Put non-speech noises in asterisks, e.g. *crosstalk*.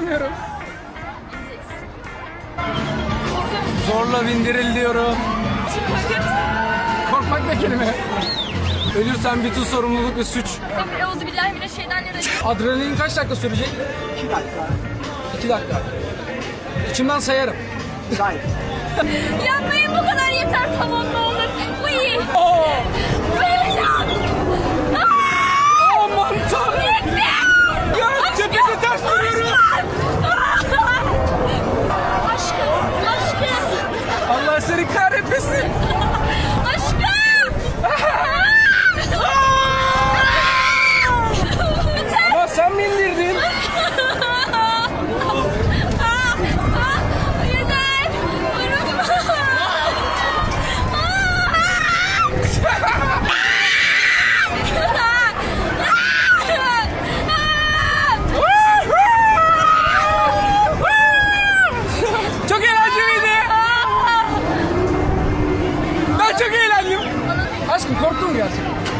istemiyorum. Zorla bindiril diyorum. Korkmak da kelime. Ölürsen bütün sorumluluk ve suç. Euzu billahi mine şeyden Adrenalin kaç dakika sürecek? 2 dakika. 2 dakika. İçimden sayarım. Say. *laughs* Yapmayın bu kadar yeter tamam. korktum gerçekten.